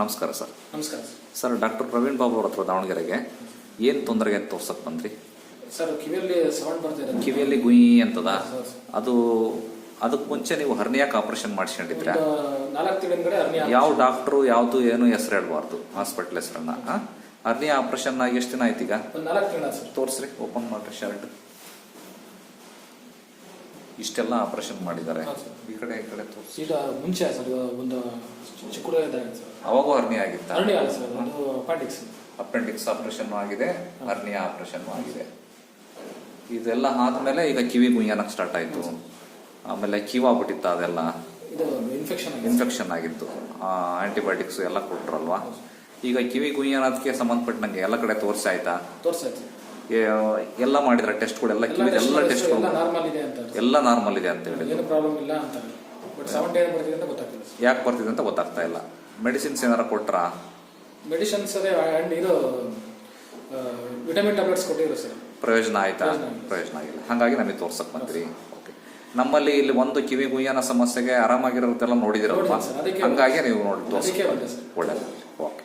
ನಮಸ್ಕಾರ ಸರ್. ನಮಸ್ಕಾರ sir. Doctor Praveen Babu ಅವ್ರ ಹತ್ರ ದಾವಣಗೆರೆಗೆ ಏನು ತೊಂದರೆಗೆ ಅಂತ ತೋರ್ಸಕ್ ಬಂದ್ರಿ? ಸರ್ ಕಿವಿಯಲ್ಲಿ ಸೌಂಡ್ ಬರ್ತಾ ಇದೆ. ಕಿವಿಯಲ್ಲಿ ಗುಯಿ ಅಂತದ. ಅದು ಅದಕ್ಕೆ ಮುಂಚೆ ನೀವು ಹರ್ನಿಯಾಕ್ ಆಪರೇಷನ್ ಮಾಡಿಸ್ಕೊಂಡಿದ್ರೆ ಯಾವ ಡಾಕ್ಟ್ರು ಯಾವ್ದು ಏನು ಹೆಸರು ಹೇಳ್ಬಾರ್ದು ಹಾಸ್ಪಿಟ್ಲ್ ಹೆಸರನ್ನ ಹರ್ನಿಯಾ ಆಪರೇಷನ್ ಆಗಿ ಎಷ್ಟು ದಿನ ಆಯ್ತು ಈಗ ತೋರಿಸ್ರಿ ಓಪನ್ ಮಾಡ್ರಿ ಶರ್ಟ್. ಇಷ್ಟೆಲ್ಲ ಆಪರೇಷನ್ ಮಾಡಿದ್ದಾರೆ. ಈ ಕಡೆ ಈ ಕಡೆ ತೋರಿಸಿ. ಮುಂಚೆ ಸರ್ ಒಂದು ಚಿಕ್ಕ ಅವಾಗೂ ಹರ್ನಿಯಾ ಆಗಿತ್ತು ಅಪಾಂಡಿಕ್ಸ್ ಆಪರೇಷನ್ ಆಗಿದೆ ಹರ್ನಿಯಾ ಆಪರೇಷನ್ ಆಗಿದೆ. ಇದೆಲ್ಲ ಆದ್ಮೇಲೆ ಈಗ ಕಿವಿ ಗುಯ್ಯನಕ್ಕೆ ಸ್ಟಾರ್ಟ್ ಆಯ್ತು. ಆಮೇಲೆ ಕಿವಾಗ್ಬಿಟ್ಟಿತ್ತ ಅದೆಲ್ಲ. ಇನ್ಫೆಕ್ಷನ್ ಇನ್ಫೆಕ್ಷನ್ ಆಗಿತ್ತು. ಆಂಟಿಬಯೋಟಿಕ್ಸ್ ಎಲ್ಲ ಕೊಟ್ರಲ್ವಾ? ಈಗ ಕಿವಿ ಗುಯ್ಯನದಕ್ಕೆ ಸಂಬಂಧಪಟ್ಟಂಗೆ ಎಲ್ಲ ಕಡೆ ತೋರಿಸಿ ಆಯ್ತಾ ಎಲ್ಲ ಮಾಡಿದ್ರೆ ಟೆಸ್ಟ್ಗಳೆಲ್ಲ ಎಲ್ಲ ಕಿವಿ ಎಲ್ಲ ಟೆಸ್ಟ್ ಟೆಸ್ಟ್ಗಳು ಎಲ್ಲ ನಾರ್ಮಲ್ ಇದೆ ಅಂತ ಎಲ್ಲ ನಾರ್ಮಲ್ ಇದೆ ಅಂತ ಹೇಳಿ ಯಾಕೆ ಬರ್ತಿದೆ ಅಂತ ಗೊತ್ತಾಗ್ತಾ ಇಲ್ಲ. ಮೆಡಿಸಿನ್ಸ್ ಏನಾರ ಕೊಟ್ರಾ? ಮೆಡಿಸಿನ್ಸ್ ಅದೇ ಆ್ಯಂಡ್ ಇದು ವಿಟಮಿನ್ ಟ್ಯಾಬ್ಲೆಟ್ಸ್ ಕೊಟ್ಟಿದ್ರು ಸರ್ ಪ್ರಯೋಜನ ಆಯ್ತಾ? ಪ್ರಯೋಜನ ಆಗಿಲ್ಲ. ಹಂಗಾಗಿ ನಮಗೆ ತೋರ್ಸಕ್ ಬಂದ್ರಿ. ಓಕೆ ನಮ್ಮಲ್ಲಿ ಇಲ್ಲಿ ಒಂದು ಕಿವಿ ಗುಯ್ಯನ ಸಮಸ್ಯೆಗೆ ಆರಾಮಾಗಿರೋದೆಲ್ಲ ನೋಡಿದಿರಲ್ವಾ? ಹಂಗಾಗಿ ನೀವು ನೋಡಿ ಸರ್ ಒಳ್ಳೆಯದು ಓಕೆ